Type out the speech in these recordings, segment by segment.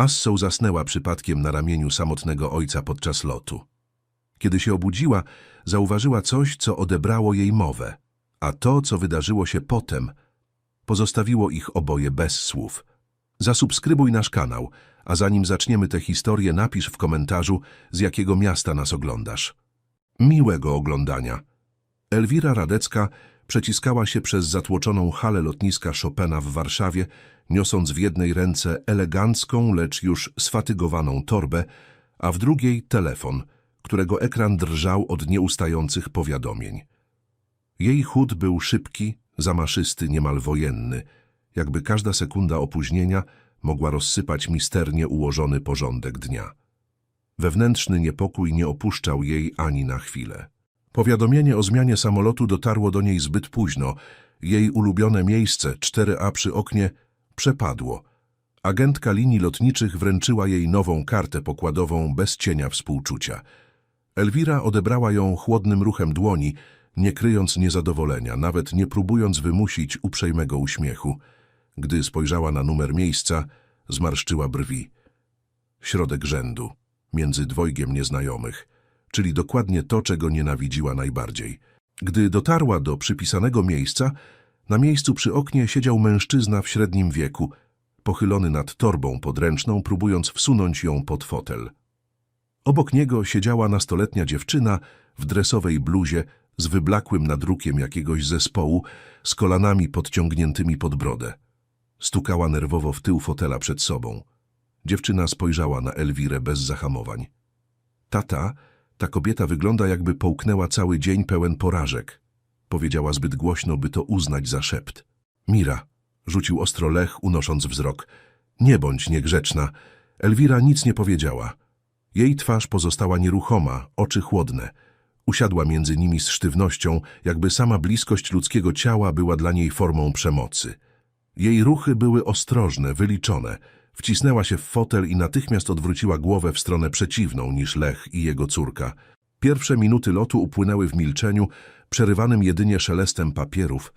Assou zasnęła przypadkiem na ramieniu samotnego ojca podczas lotu. Kiedy się obudziła, zauważyła coś, co odebrało jej mowę, a to, co wydarzyło się potem, pozostawiło ich oboje bez słów. Zasubskrybuj nasz kanał, a zanim zaczniemy tę historię, napisz w komentarzu, z jakiego miasta nas oglądasz. Miłego oglądania. Elwira Radecka przeciskała się przez zatłoczoną halę lotniska Chopina w Warszawie, niosąc w jednej ręce elegancką, lecz już sfatygowaną torbę, a w drugiej telefon, którego ekran drżał od nieustających powiadomień. Jej chód był szybki, zamaszysty, niemal wojenny, jakby każda sekunda opóźnienia mogła rozsypać misternie ułożony porządek dnia. Wewnętrzny niepokój nie opuszczał jej ani na chwilę. Powiadomienie o zmianie samolotu dotarło do niej zbyt późno. Jej ulubione miejsce, 4A przy oknie, przepadło. Agentka linii lotniczych wręczyła jej nową kartę pokładową bez cienia współczucia. Elwira odebrała ją chłodnym ruchem dłoni, nie kryjąc niezadowolenia, nawet nie próbując wymusić uprzejmego uśmiechu. Gdy spojrzała na numer miejsca, zmarszczyła brwi. Środek rzędu, między dwojgiem nieznajomych, czyli dokładnie to, czego nienawidziła najbardziej. Gdy dotarła do przypisanego miejsca, na miejscu przy oknie siedział mężczyzna w średnim wieku, pochylony nad torbą podręczną, próbując wsunąć ją pod fotel. Obok niego siedziała nastoletnia dziewczyna w dresowej bluzie z wyblakłym nadrukiem jakiegoś zespołu, z kolanami podciągniętymi pod brodę. Stukała nerwowo w tył fotela przed sobą. Dziewczyna spojrzała na Elwirę bez zahamowań. Tata, ta kobieta wygląda jakby połknęła cały dzień pełen porażek. Powiedziała zbyt głośno, by to uznać za szept. Mira, rzucił ostro Lech, unosząc wzrok. Nie bądź niegrzeczna. Elwira nic nie powiedziała. Jej twarz pozostała nieruchoma, oczy chłodne. Usiadła między nimi z sztywnością, jakby sama bliskość ludzkiego ciała była dla niej formą przemocy. Jej ruchy były ostrożne, wyliczone. Wcisnęła się w fotel i natychmiast odwróciła głowę w stronę przeciwną niż Lech i jego córka. Pierwsze minuty lotu upłynęły w milczeniu, przerywanym jedynie szelestem papierów,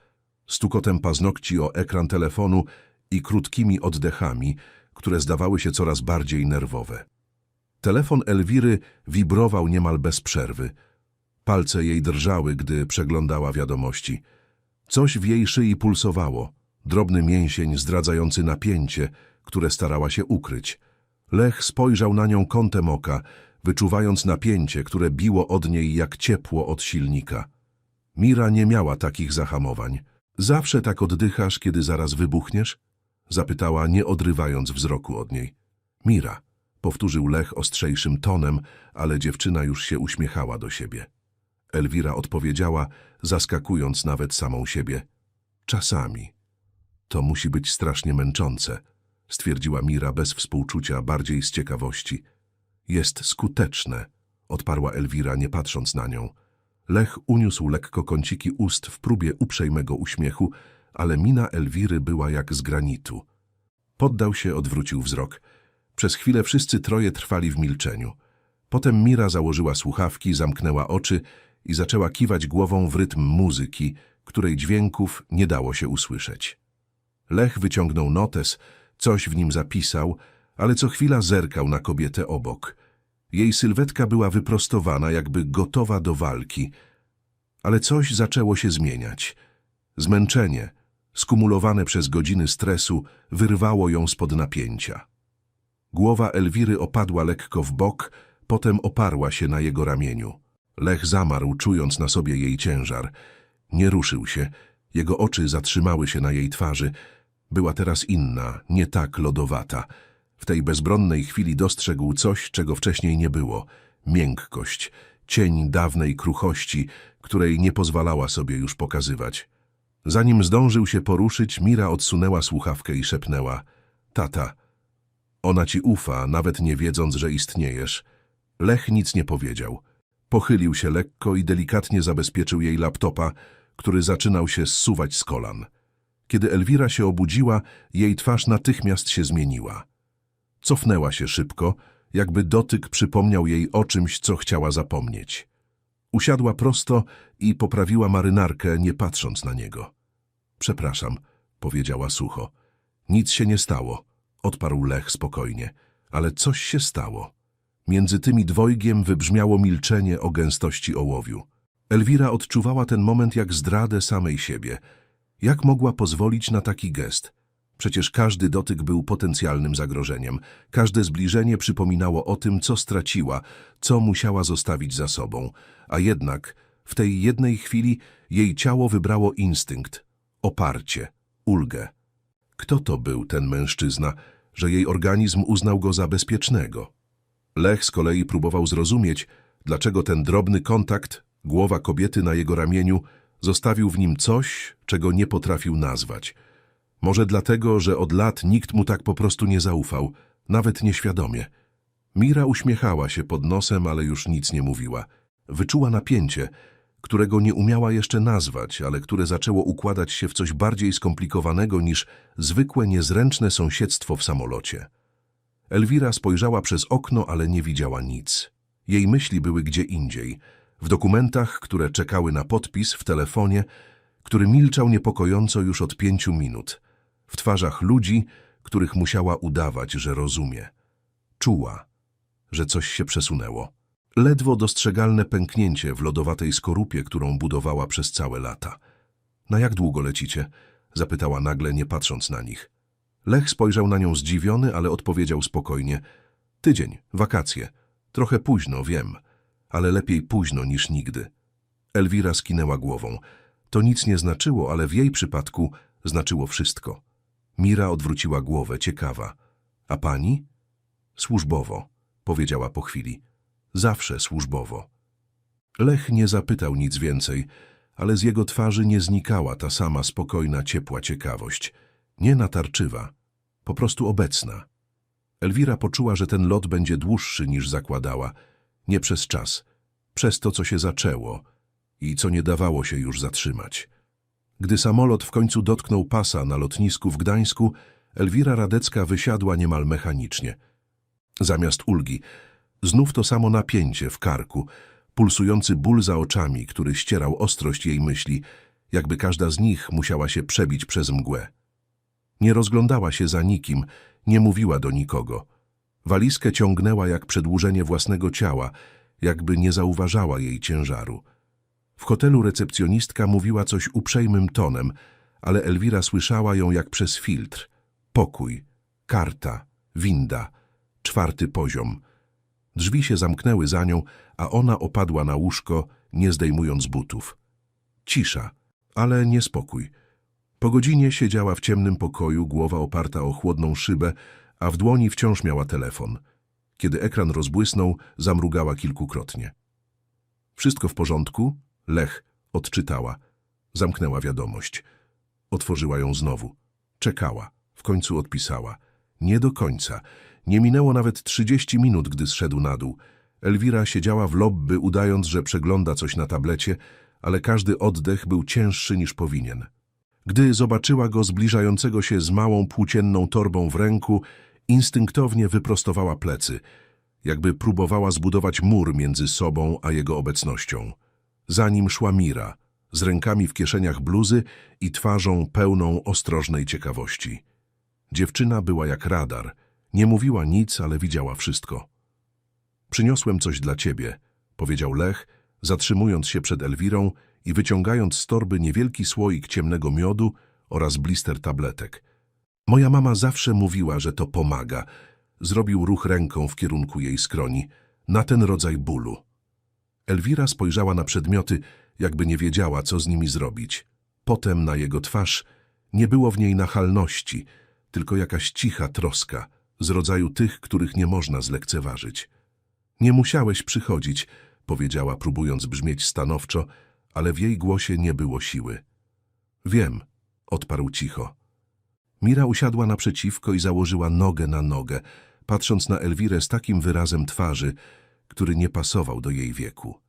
stukotem paznokci o ekran telefonu i krótkimi oddechami, które zdawały się coraz bardziej nerwowe. Telefon Elwiry wibrował niemal bez przerwy. Palce jej drżały, gdy przeglądała wiadomości. Coś w jej szyi pulsowało, drobny mięsień zdradzający napięcie, które starała się ukryć. Lech spojrzał na nią kątem oka, wyczuwając napięcie, które biło od niej jak ciepło od silnika. Mira nie miała takich zahamowań. Zawsze tak oddychasz, kiedy zaraz wybuchniesz? Zapytała, nie odrywając wzroku od niej. Mira, powtórzył Lech ostrzejszym tonem, ale dziewczyna już się uśmiechała do siebie. Elwira odpowiedziała, zaskakując nawet samą siebie. Czasami. To musi być strasznie męczące, stwierdziła Mira bez współczucia, bardziej z ciekawości. Jest skuteczne, odparła Elwira, nie patrząc na nią. Lech uniósł lekko kąciki ust w próbie uprzejmego uśmiechu, ale mina Elwiry była jak z granitu. Poddał się, odwrócił wzrok. Przez chwilę wszyscy troje trwali w milczeniu. Potem Mira założyła słuchawki, zamknęła oczy i zaczęła kiwać głową w rytm muzyki, której dźwięków nie dało się usłyszeć. Lech wyciągnął notes, coś w nim zapisał, ale co chwila zerkał na kobietę obok. Jej sylwetka była wyprostowana, jakby gotowa do walki. Ale coś zaczęło się zmieniać. Zmęczenie, skumulowane przez godziny stresu, wyrwało ją spod napięcia. Głowa Elwiry opadła lekko w bok, potem oparła się na jego ramieniu. Lech zamarł, czując na sobie jej ciężar. Nie ruszył się, jego oczy zatrzymały się na jej twarzy. Była teraz inna, nie tak lodowata. W tej bezbronnej chwili dostrzegł coś, czego wcześniej nie było. Miękkość, cień dawnej kruchości, której nie pozwalała sobie już pokazywać. Zanim zdążył się poruszyć, Mira odsunęła słuchawkę i szepnęła. Tata, ona ci ufa, nawet nie wiedząc, że istniejesz. Lech nic nie powiedział. Pochylił się lekko i delikatnie zabezpieczył jej laptopa, który zaczynał się zsuwać z kolan. Kiedy Elwira się obudziła, jej twarz natychmiast się zmieniła. Cofnęła się szybko, jakby dotyk przypomniał jej o czymś, co chciała zapomnieć. Usiadła prosto i poprawiła marynarkę, nie patrząc na niego. Przepraszam, powiedziała sucho. Nic się nie stało, odparł Lech spokojnie. Ale coś się stało. Między tymi dwojgiem wybrzmiało milczenie o gęstości ołowiu. Elwira odczuwała ten moment jak zdradę samej siebie. Jak mogła pozwolić na taki gest? Przecież każdy dotyk był potencjalnym zagrożeniem. Każde zbliżenie przypominało o tym, co straciła, co musiała zostawić za sobą. A jednak w tej jednej chwili jej ciało wybrało instynkt, oparcie, ulgę. Kto to był ten mężczyzna, że jej organizm uznał go za bezpiecznego? Lech z kolei próbował zrozumieć, dlaczego ten drobny kontakt, głowa kobiety na jego ramieniu, zostawił w nim coś, czego nie potrafił nazwać. Może dlatego, że od lat nikt mu tak po prostu nie zaufał, nawet nieświadomie. Mira uśmiechała się pod nosem, ale już nic nie mówiła. Wyczuła napięcie, którego nie umiała jeszcze nazwać, ale które zaczęło układać się w coś bardziej skomplikowanego niż zwykłe niezręczne sąsiedztwo w samolocie. Elwira spojrzała przez okno, ale nie widziała nic. Jej myśli były gdzie indziej. W dokumentach, które czekały na podpis, w telefonie, który milczał niepokojąco już od pięciu minut. W twarzach ludzi, których musiała udawać, że rozumie. Czuła, że coś się przesunęło. Ledwo dostrzegalne pęknięcie w lodowatej skorupie, którą budowała przez całe lata. Na jak długo lecicie? Zapytała nagle, nie patrząc na nich. Lech spojrzał na nią zdziwiony, ale odpowiedział spokojnie. Tydzień, wakacje. Trochę późno, wiem, ale lepiej późno niż nigdy. Elwira skinęła głową. To nic nie znaczyło, ale w jej przypadku znaczyło wszystko. Mira odwróciła głowę, ciekawa. A pani? Służbowo, powiedziała po chwili. Zawsze służbowo. Lech nie zapytał nic więcej, ale z jego twarzy nie znikała ta sama spokojna, ciepła ciekawość. Nie natarczywa, po prostu obecna. Elwira poczuła, że ten lot będzie dłuższy niż zakładała. Nie przez czas, przez to, co się zaczęło i co nie dawało się już zatrzymać. Gdy samolot w końcu dotknął pasa na lotnisku w Gdańsku, Elwira Radecka wysiadła niemal mechanicznie. Zamiast ulgi, znów to samo napięcie w karku, pulsujący ból za oczami, który ścierał ostrość jej myśli, jakby każda z nich musiała się przebić przez mgłę. Nie rozglądała się za nikim, nie mówiła do nikogo. Walizkę ciągnęła jak przedłużenie własnego ciała, jakby nie zauważała jej ciężaru. W hotelu recepcjonistka mówiła coś uprzejmym tonem, ale Elwira słyszała ją jak przez filtr. Pokój, karta, winda, czwarty poziom. Drzwi się zamknęły za nią, a ona opadła na łóżko, nie zdejmując butów. Cisza, ale niespokój. Po godzinie siedziała w ciemnym pokoju, głowa oparta o chłodną szybę, a w dłoni wciąż miała telefon. Kiedy ekran rozbłysnął, zamrugała kilkukrotnie. Wszystko w porządku? Lech odczytała. Zamknęła wiadomość. Otworzyła ją znowu. Czekała. W końcu odpisała. Nie do końca. Nie minęło nawet trzydzieści minut, gdy zszedł na dół. Elwira siedziała w lobby, udając, że przegląda coś na tablecie, ale każdy oddech był cięższy niż powinien. Gdy zobaczyła go zbliżającego się z małą płócienną torbą w ręku, instynktownie wyprostowała plecy, jakby próbowała zbudować mur między sobą a jego obecnością. Za nim szła Mira, z rękami w kieszeniach bluzy i twarzą pełną ostrożnej ciekawości. Dziewczyna była jak radar. Nie mówiła nic, ale widziała wszystko. Przyniosłem coś dla ciebie, powiedział Lech, zatrzymując się przed Elwirą i wyciągając z torby niewielki słoik ciemnego miodu oraz blister tabletek. Moja mama zawsze mówiła, że to pomaga. Zrobił ruch ręką w kierunku jej skroni, na ten rodzaj bólu. Elwira spojrzała na przedmioty, jakby nie wiedziała, co z nimi zrobić. Potem na jego twarz nie było w niej nachalności, tylko jakaś cicha troska, z rodzaju tych, których nie można zlekceważyć. Nie musiałeś przychodzić, powiedziała, próbując brzmieć stanowczo, ale w jej głosie nie było siły. Wiem, odparł cicho. Mira usiadła naprzeciwko i założyła nogę na nogę, patrząc na Elwirę z takim wyrazem twarzy, który nie pasował do jej wieku.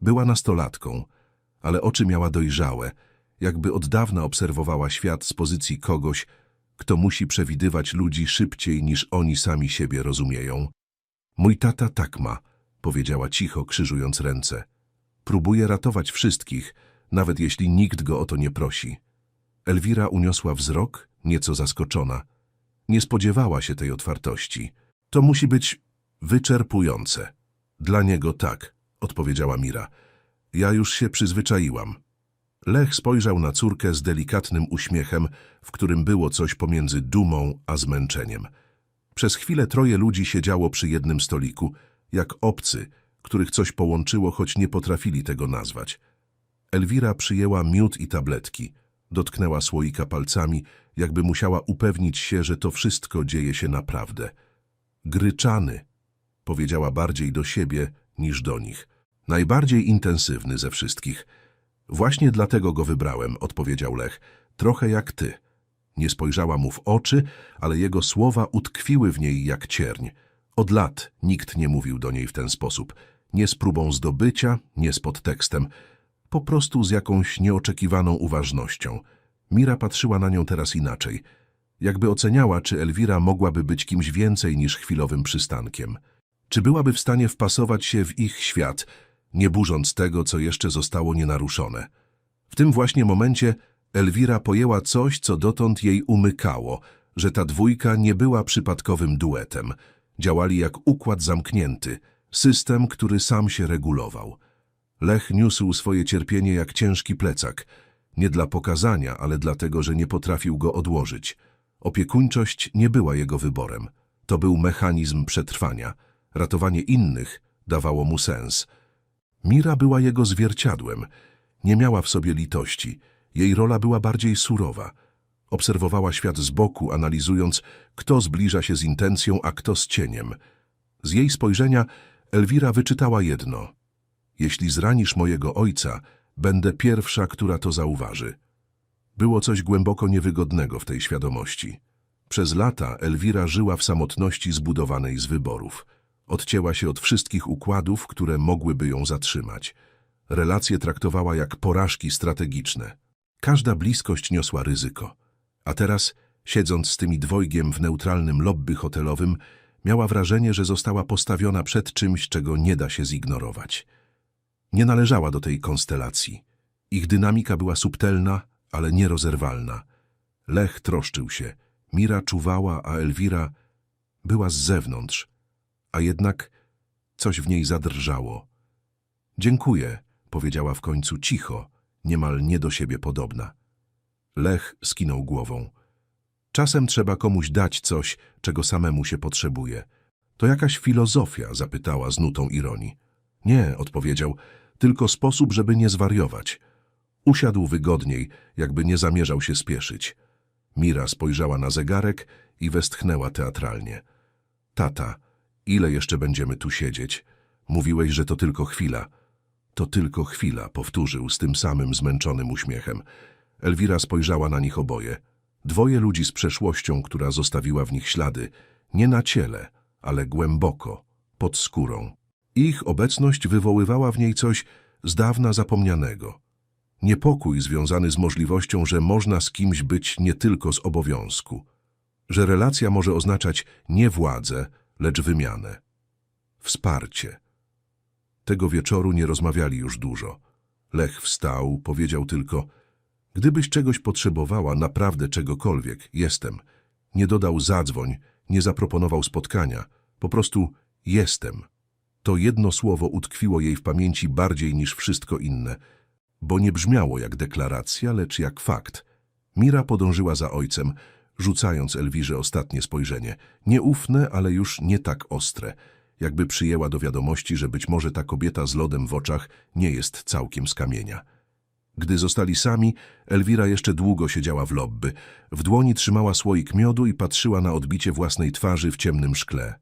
Była nastolatką, ale oczy miała dojrzałe, jakby od dawna obserwowała świat z pozycji kogoś, kto musi przewidywać ludzi szybciej niż oni sami siebie rozumieją. Mój tata tak ma, powiedziała cicho, krzyżując ręce. Próbuje ratować wszystkich, nawet jeśli nikt go o to nie prosi. Elwira uniosła wzrok, nieco zaskoczona. Nie spodziewała się tej otwartości. To musi być wyczerpujące. Dla niego tak, odpowiedziała Mira. Ja już się przyzwyczaiłam. Lech spojrzał na córkę z delikatnym uśmiechem, w którym było coś pomiędzy dumą a zmęczeniem. Przez chwilę troje ludzi siedziało przy jednym stoliku, jak obcy, których coś połączyło, choć nie potrafili tego nazwać. Elwira przyjęła miód i tabletki. Dotknęła słoika palcami, jakby musiała upewnić się, że to wszystko dzieje się naprawdę. Gryczany, powiedziała bardziej do siebie niż do nich. Najbardziej intensywny ze wszystkich. Właśnie dlatego go wybrałem, odpowiedział Lech. Trochę jak ty. Nie spojrzała mu w oczy, ale jego słowa utkwiły w niej jak cierń. Od lat nikt nie mówił do niej w ten sposób. Nie z próbą zdobycia, nie z podtekstem. Po prostu z jakąś nieoczekiwaną uważnością. Mira patrzyła na nią teraz inaczej. Jakby oceniała, czy Elwira mogłaby być kimś więcej niż chwilowym przystankiem. Czy byłaby w stanie wpasować się w ich świat, nie burząc tego, co jeszcze zostało nienaruszone. W tym właśnie momencie Elwira pojęła coś, co dotąd jej umykało, że ta dwójka nie była przypadkowym duetem. Działali jak układ zamknięty, system, który sam się regulował. Lech niósł swoje cierpienie jak ciężki plecak, nie dla pokazania, ale dlatego, że nie potrafił go odłożyć. Opiekuńczość nie była jego wyborem. To był mechanizm przetrwania. Ratowanie innych dawało mu sens. Mira była jego zwierciadłem. Nie miała w sobie litości. Jej rola była bardziej surowa. Obserwowała świat z boku, analizując, kto zbliża się z intencją, a kto z cieniem. Z jej spojrzenia Elwira wyczytała jedno. Jeśli zranisz mojego ojca, będę pierwsza, która to zauważy. Było coś głęboko niewygodnego w tej świadomości. Przez lata Elwira żyła w samotności zbudowanej z wyborów. Odcięła się od wszystkich układów, które mogłyby ją zatrzymać. Relacje traktowała jak porażki strategiczne. Każda bliskość niosła ryzyko. A teraz, siedząc z tymi dwojgiem w neutralnym lobby hotelowym, miała wrażenie, że została postawiona przed czymś, czego nie da się zignorować. Nie należała do tej konstelacji. Ich dynamika była subtelna, ale nierozerwalna. Lech troszczył się, Mira czuwała, a Elwira była z zewnątrz, a jednak coś w niej zadrżało. Dziękuję, powiedziała w końcu cicho, niemal nie do siebie podobna. Lech skinął głową. Czasem trzeba komuś dać coś, czego samemu się potrzebuje. To jakaś filozofia, zapytała z nutą ironii. Nie, odpowiedział, tylko sposób, żeby nie zwariować. Usiadł wygodniej, jakby nie zamierzał się spieszyć. Mira spojrzała na zegarek i westchnęła teatralnie. Tata, ile jeszcze będziemy tu siedzieć? Mówiłeś, że to tylko chwila. To tylko chwila, powtórzył z tym samym zmęczonym uśmiechem. Elwira spojrzała na nich oboje. Dwoje ludzi z przeszłością, która zostawiła w nich ślady, nie na ciele, ale głęboko, pod skórą. Ich obecność wywoływała w niej coś z dawna zapomnianego. Niepokój związany z możliwością, że można z kimś być nie tylko z obowiązku. Że relacja może oznaczać nie władzę, lecz wymianę. Wsparcie. Tego wieczoru nie rozmawiali już dużo. Lech wstał, powiedział tylko Gdybyś czegoś potrzebowała, naprawdę czegokolwiek, jestem. Nie dodał zadzwoń, nie zaproponował spotkania. Po prostu jestem. To jedno słowo utkwiło jej w pamięci bardziej niż wszystko inne, bo nie brzmiało jak deklaracja, lecz jak fakt. Mira podążyła za ojcem, rzucając Elwirze ostatnie spojrzenie. Nieufne, ale już nie tak ostre. Jakby przyjęła do wiadomości, że być może ta kobieta z lodem w oczach nie jest całkiem z kamienia. Gdy zostali sami, Elwira jeszcze długo siedziała w lobby. W dłoni trzymała słoik miodu i patrzyła na odbicie własnej twarzy w ciemnym szkle.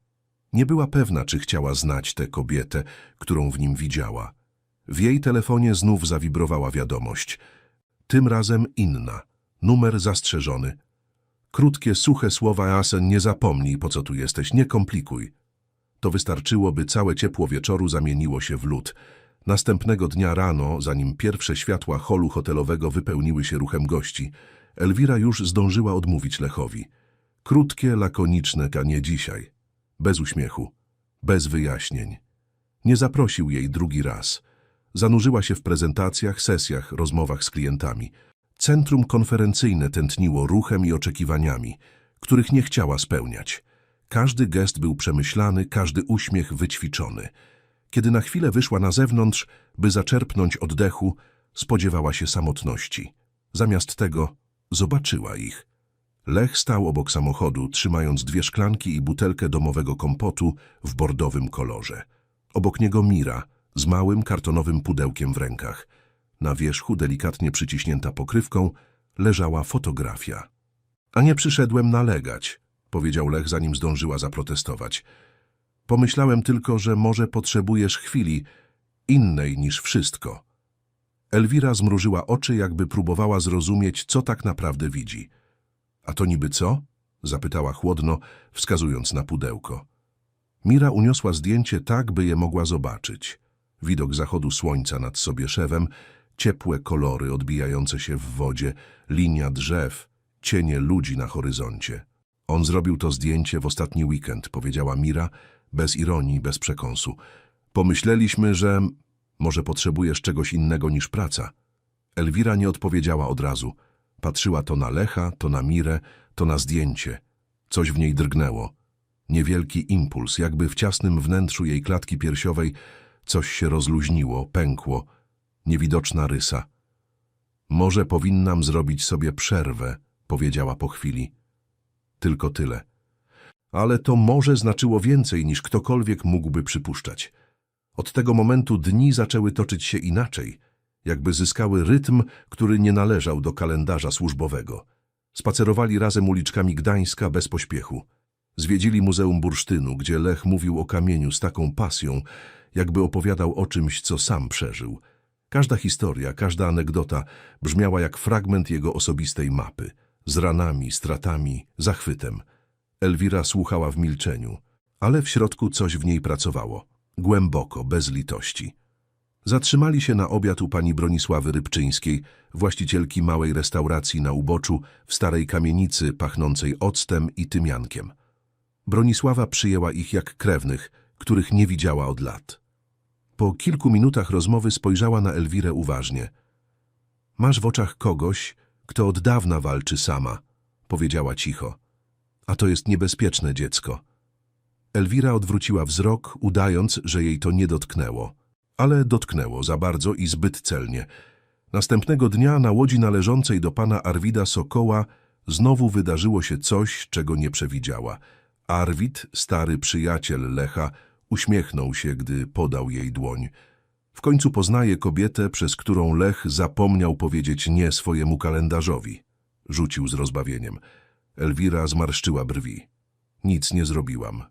Nie była pewna, czy chciała znać tę kobietę, którą w nim widziała. W jej telefonie znów zawibrowała wiadomość. Tym razem inna. Numer zastrzeżony. Krótkie, suche słowa Asen, nie zapomnij, po co tu jesteś, nie komplikuj. To wystarczyło, by całe ciepło wieczoru zamieniło się w lód. Następnego dnia rano, zanim pierwsze światła holu hotelowego wypełniły się ruchem gości, Elwira już zdążyła odmówić Lechowi. Krótkie, lakoniczne, a nie dzisiaj. Bez uśmiechu, bez wyjaśnień. Nie zaprosił jej drugi raz. Zanurzyła się w prezentacjach, sesjach, rozmowach z klientami. Centrum konferencyjne tętniło ruchem i oczekiwaniami, których nie chciała spełniać. Każdy gest był przemyślany, każdy uśmiech wyćwiczony. Kiedy na chwilę wyszła na zewnątrz, by zaczerpnąć oddechu, spodziewała się samotności. Zamiast tego zobaczyła ich. Lech stał obok samochodu, trzymając dwie szklanki i butelkę domowego kompotu w bordowym kolorze. Obok niego Mira z małym kartonowym pudełkiem w rękach. Na wierzchu, delikatnie przyciśnięta pokrywką, leżała fotografia. A nie przyszedłem nalegać, powiedział Lech, zanim zdążyła zaprotestować. Pomyślałem tylko, że może potrzebujesz chwili innej niż wszystko. Elwira zmrużyła oczy, jakby próbowała zrozumieć, co tak naprawdę widzi. A to niby co? zapytała chłodno, wskazując na pudełko. Mira uniosła zdjęcie tak, by je mogła zobaczyć. Widok zachodu słońca nad Sobieszewem, ciepłe kolory odbijające się w wodzie, linia drzew, cienie ludzi na horyzoncie. On zrobił to zdjęcie w ostatni weekend, powiedziała Mira, bez ironii, bez przekąsu. Pomyśleliśmy, że może potrzebujesz czegoś innego niż praca. Elwira nie odpowiedziała od razu. Patrzyła to na Lecha, to na Mirę, to na zdjęcie. Coś w niej drgnęło. Niewielki impuls, jakby w ciasnym wnętrzu jej klatki piersiowej coś się rozluźniło, pękło. Niewidoczna rysa. Może powinnam zrobić sobie przerwę, powiedziała po chwili. Tylko tyle. Ale to może znaczyło więcej niż ktokolwiek mógłby przypuszczać. Od tego momentu dni zaczęły toczyć się inaczej, jakby zyskały rytm, który nie należał do kalendarza służbowego. Spacerowali razem uliczkami Gdańska bez pośpiechu. Zwiedzili Muzeum Bursztynu, gdzie Lech mówił o kamieniu z taką pasją, jakby opowiadał o czymś, co sam przeżył. Każda historia, każda anegdota brzmiała jak fragment jego osobistej mapy, z ranami, stratami, zachwytem. Elwira słuchała w milczeniu, ale w środku coś w niej pracowało, głęboko, bez litości. Zatrzymali się na obiad u pani Bronisławy Rybczyńskiej, właścicielki małej restauracji na uboczu w starej kamienicy pachnącej octem i tymiankiem. Bronisława przyjęła ich jak krewnych, których nie widziała od lat. Po kilku minutach rozmowy spojrzała na Elwirę uważnie. Masz w oczach kogoś, kto od dawna walczy sama, powiedziała cicho. A to jest niebezpieczne dziecko. Elwira odwróciła wzrok, udając, że jej to nie dotknęło. Ale dotknęło za bardzo i zbyt celnie. Następnego dnia na łodzi należącej do pana Arwida Sokoła znowu wydarzyło się coś, czego nie przewidziała. Arwid, stary przyjaciel Lecha, uśmiechnął się, gdy podał jej dłoń. W końcu poznaje kobietę, przez którą Lech zapomniał powiedzieć nie swojemu kalendarzowi. Rzucił z rozbawieniem. Elwira zmarszczyła brwi. Nic nie zrobiłam.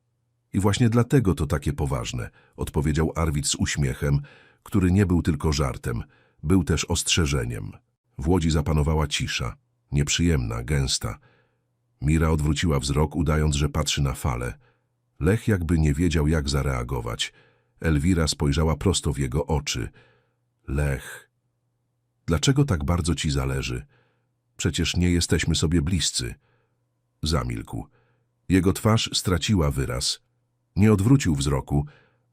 I właśnie dlatego to takie poważne, odpowiedział Arwid z uśmiechem, który nie był tylko żartem, był też ostrzeżeniem. W łodzi zapanowała cisza, nieprzyjemna, gęsta. Mira odwróciła wzrok, udając, że patrzy na falę. Lech jakby nie wiedział, jak zareagować. Elwira spojrzała prosto w jego oczy. Lech, dlaczego tak bardzo ci zależy? Przecież nie jesteśmy sobie bliscy. Zamilkł. Jego twarz straciła wyraz. Nie odwrócił wzroku,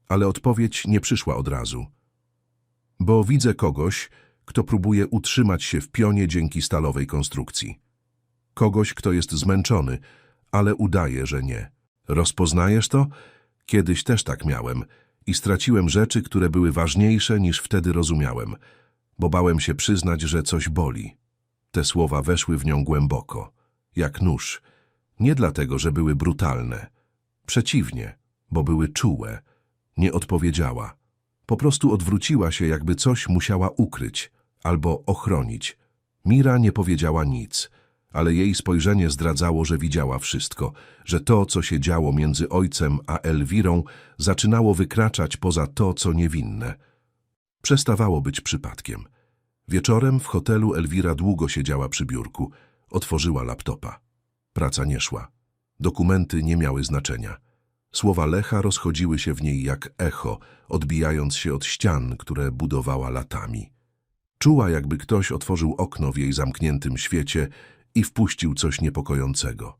ale odpowiedź nie przyszła od razu. Bo widzę kogoś, kto próbuje utrzymać się w pionie dzięki stalowej konstrukcji. Kogoś, kto jest zmęczony, ale udaje, że nie. Rozpoznajesz to? Kiedyś też tak miałem i straciłem rzeczy, które były ważniejsze niż wtedy rozumiałem, bo bałem się przyznać, że coś boli. Te słowa weszły w nią głęboko, jak nóż. Nie dlatego, że były brutalne. Przeciwnie, bo były czułe. Nie odpowiedziała. Po prostu odwróciła się, jakby coś musiała ukryć albo ochronić. Mira nie powiedziała nic, ale jej spojrzenie zdradzało, że widziała wszystko, że to, co się działo między ojcem a Elwirą, zaczynało wykraczać poza to, co niewinne. Przestawało być przypadkiem. Wieczorem w hotelu Elwira długo siedziała przy biurku. Otworzyła laptopa. Praca nie szła. Dokumenty nie miały znaczenia. Słowa Lecha rozchodziły się w niej jak echo, odbijając się od ścian, które budowała latami. Czuła, jakby ktoś otworzył okno w jej zamkniętym świecie i wpuścił coś niepokojącego.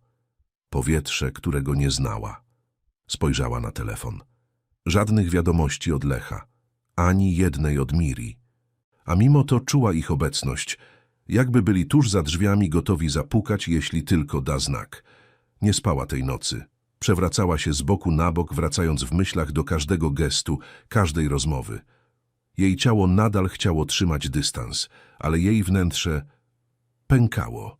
Powietrze, którego nie znała. Spojrzała na telefon. Żadnych wiadomości od Lecha, ani jednej od Miri. A mimo to czuła ich obecność, jakby byli tuż za drzwiami gotowi zapukać, jeśli tylko da znak. Nie spała tej nocy. Przewracała się z boku na bok, wracając w myślach do każdego gestu, każdej rozmowy. Jej ciało nadal chciało trzymać dystans, ale jej wnętrze pękało.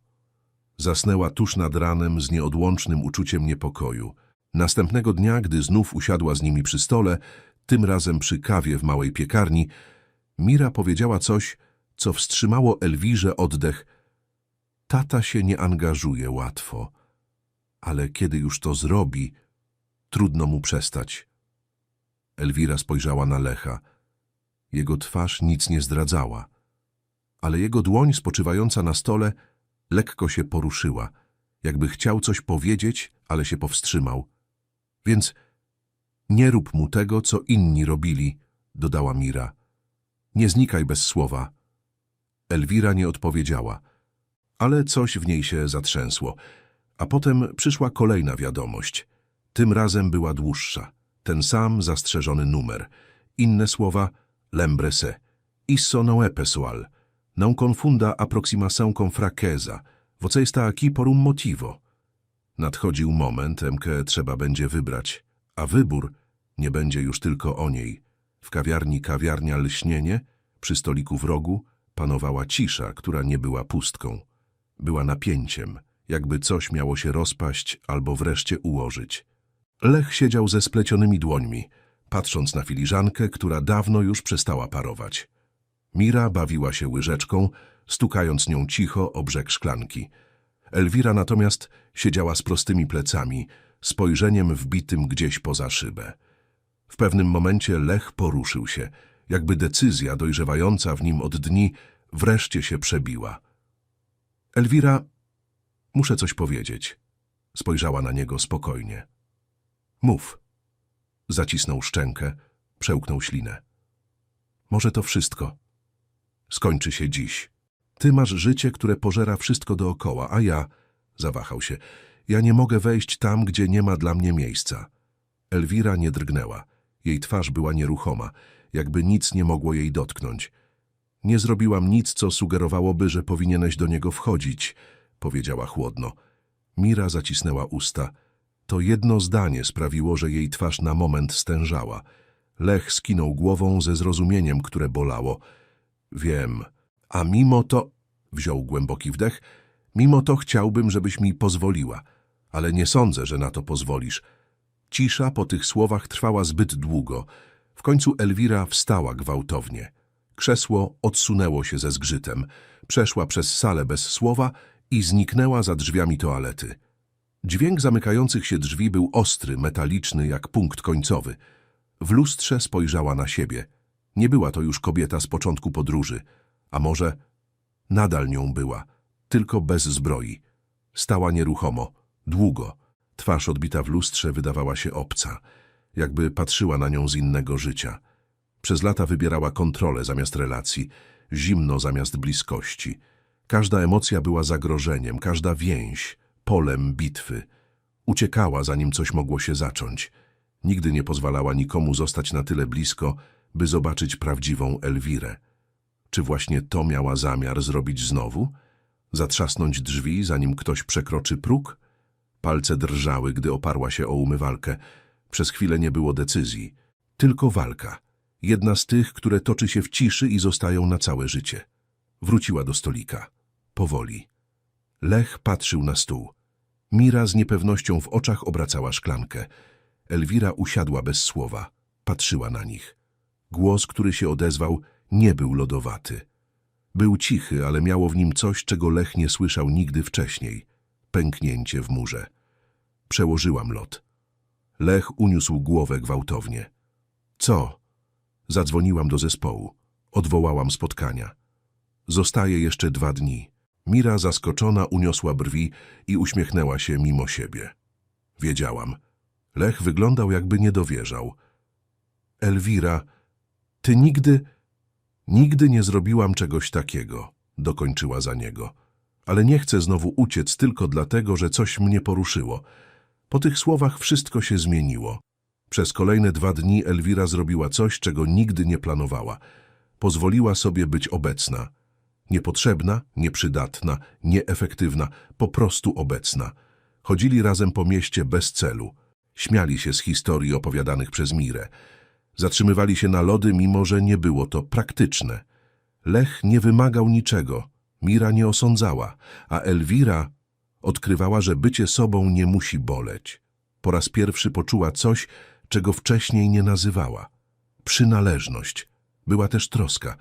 Zasnęła tuż nad ranem z nieodłącznym uczuciem niepokoju. Następnego dnia, gdy znów usiadła z nimi przy stole, tym razem przy kawie w małej piekarni, Mira powiedziała coś, co wstrzymało Elwirze oddech. Tata się nie angażuje łatwo, ale kiedy już to zrobi, trudno mu przestać. Elwira spojrzała na Lecha. Jego twarz nic nie zdradzała, ale jego dłoń spoczywająca na stole lekko się poruszyła, jakby chciał coś powiedzieć, ale się powstrzymał. Więc nie rób mu tego, co inni robili, dodała Mira. Nie znikaj bez słowa. Elwira nie odpowiedziała, ale coś w niej się zatrzęsło. A potem przyszła kolejna wiadomość. Tym razem była dłuższa. Ten sam zastrzeżony numer. Inne słowa lembrese. Isso non è pessoal. Non confunda approximação con fraqueza. Você está aqui por un motivo. Nadchodził moment, Emkę trzeba będzie wybrać, a wybór nie będzie już tylko o niej. W kawiarni kawiarnia lśnienie, przy stoliku w rogu, panowała cisza, która nie była pustką. Była napięciem, jakby coś miało się rozpaść albo wreszcie ułożyć. Lech siedział ze splecionymi dłońmi, patrząc na filiżankę, która dawno już przestała parować. Mira bawiła się łyżeczką, stukając nią cicho o brzeg szklanki. Elwira natomiast siedziała z prostymi plecami, spojrzeniem wbitym gdzieś poza szybę. W pewnym momencie Lech poruszył się, jakby decyzja dojrzewająca w nim od dni wreszcie się przebiła. Elwira, muszę coś powiedzieć. Spojrzała na niego spokojnie. Mów. Zacisnął szczękę, przełknął ślinę. Może to wszystko. Skończy się dziś. Ty masz życie, które pożera wszystko dookoła, a ja... Zawahał się. Ja nie mogę wejść tam, gdzie nie ma dla mnie miejsca. Elwira nie drgnęła. Jej twarz była nieruchoma, jakby nic nie mogło jej dotknąć. Nie zrobiłam nic, co sugerowałoby, że powinieneś do niego wchodzić, powiedziała chłodno. Mira zacisnęła usta. To jedno zdanie sprawiło, że jej twarz na moment stężała. Lech skinął głową ze zrozumieniem, które bolało. Wiem, a mimo to... Wziął głęboki wdech. Mimo to chciałbym, żebyś mi pozwoliła, ale nie sądzę, że na to pozwolisz. Cisza po tych słowach trwała zbyt długo. W końcu Elwira wstała gwałtownie. Krzesło odsunęło się ze zgrzytem, przeszła przez salę bez słowa i zniknęła za drzwiami toalety. Dźwięk zamykających się drzwi był ostry, metaliczny, jak punkt końcowy. W lustrze spojrzała na siebie. Nie była to już kobieta z początku podróży, a może nadal nią była, tylko bez zbroi. Stała nieruchomo, długo. Twarz odbita w lustrze wydawała się obca, jakby patrzyła na nią z innego życia. Przez lata wybierała kontrolę zamiast relacji, zimno zamiast bliskości. Każda emocja była zagrożeniem, każda więź, polem bitwy. Uciekała, zanim coś mogło się zacząć. Nigdy nie pozwalała nikomu zostać na tyle blisko, by zobaczyć prawdziwą Elwirę. Czy właśnie to miała zamiar zrobić znowu? Zatrzasnąć drzwi, zanim ktoś przekroczy próg? Palce drżały, gdy oparła się o umywalkę. Przez chwilę nie było decyzji. Tylko walka. Jedna z tych, które toczy się w ciszy i zostają na całe życie. Wróciła do stolika. Powoli. Lech patrzył na stół. Mira z niepewnością w oczach obracała szklankę. Elwira usiadła bez słowa. Patrzyła na nich. Głos, który się odezwał, nie był lodowaty. Był cichy, ale miało w nim coś, czego Lech nie słyszał nigdy wcześniej. Pęknięcie w murze. Przełożyłam lot. Lech uniósł głowę gwałtownie. Co? Zadzwoniłam do zespołu. Odwołałam spotkania. Zostaje jeszcze dwa dni. Mira zaskoczona uniosła brwi i uśmiechnęła się mimo siebie. Wiedziałam. Lech wyglądał jakby nie dowierzał. Elwira, ty nigdy... Nigdy nie zrobiłam czegoś takiego, dokończyła za niego. Ale nie chcę znowu uciec tylko dlatego, że coś mnie poruszyło. Po tych słowach wszystko się zmieniło. Przez kolejne dwa dni Elwira zrobiła coś, czego nigdy nie planowała. Pozwoliła sobie być obecna. Niepotrzebna, nieprzydatna, nieefektywna, po prostu obecna. Chodzili razem po mieście bez celu. Śmiali się z historii opowiadanych przez Mirę. Zatrzymywali się na lody, mimo że nie było to praktyczne. Lech nie wymagał niczego, Mira nie osądzała, a Elwira odkrywała, że bycie sobą nie musi boleć. Po raz pierwszy poczuła coś, czego wcześniej nie nazywała. Przynależność. Była też troska.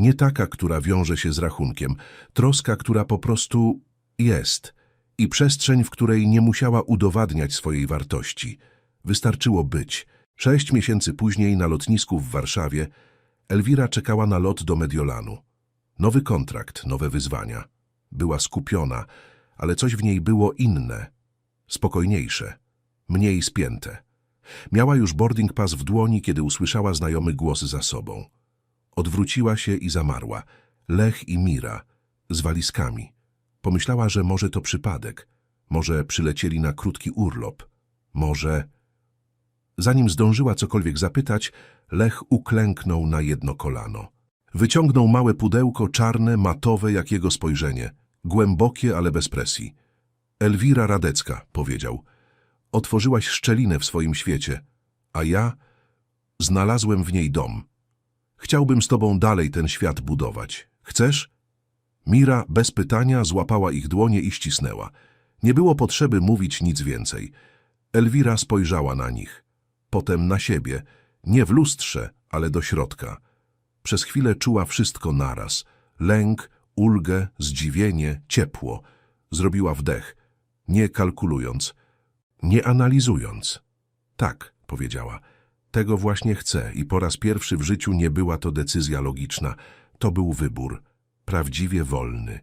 Nie taka, która wiąże się z rachunkiem. Troska, która po prostu jest. I przestrzeń, w której nie musiała udowadniać swojej wartości. Wystarczyło być. Sześć miesięcy później na lotnisku w Warszawie Elwira czekała na lot do Mediolanu. Nowy kontrakt, nowe wyzwania. Była skupiona, ale coś w niej było inne, spokojniejsze, mniej spięte. Miała już boarding pass w dłoni, kiedy usłyszała znajomy głos za sobą. Odwróciła się i zamarła. Lech i Mira, z walizkami. Pomyślała, że może to przypadek. Może przylecieli na krótki urlop. Może... Zanim zdążyła cokolwiek zapytać, Lech uklęknął na jedno kolano. Wyciągnął małe pudełko, czarne, matowe jak jego spojrzenie. Głębokie, ale bez presji. Elwira Radecka, powiedział. Otworzyłaś szczelinę w swoim świecie, a ja znalazłem w niej dom. Chciałbym z tobą dalej ten świat budować. Chcesz? Mira bez pytania złapała ich dłonie i ścisnęła. Nie było potrzeby mówić nic więcej. Elwira spojrzała na nich. Potem na siebie. Nie w lustrze, ale do środka. Przez chwilę czuła wszystko naraz. Lęk, ulgę, zdziwienie, ciepło. Zrobiła wdech, nie kalkulując, nie analizując. Tak, powiedziała. Tego właśnie chcę i po raz pierwszy w życiu nie była to decyzja logiczna. To był wybór, prawdziwie wolny.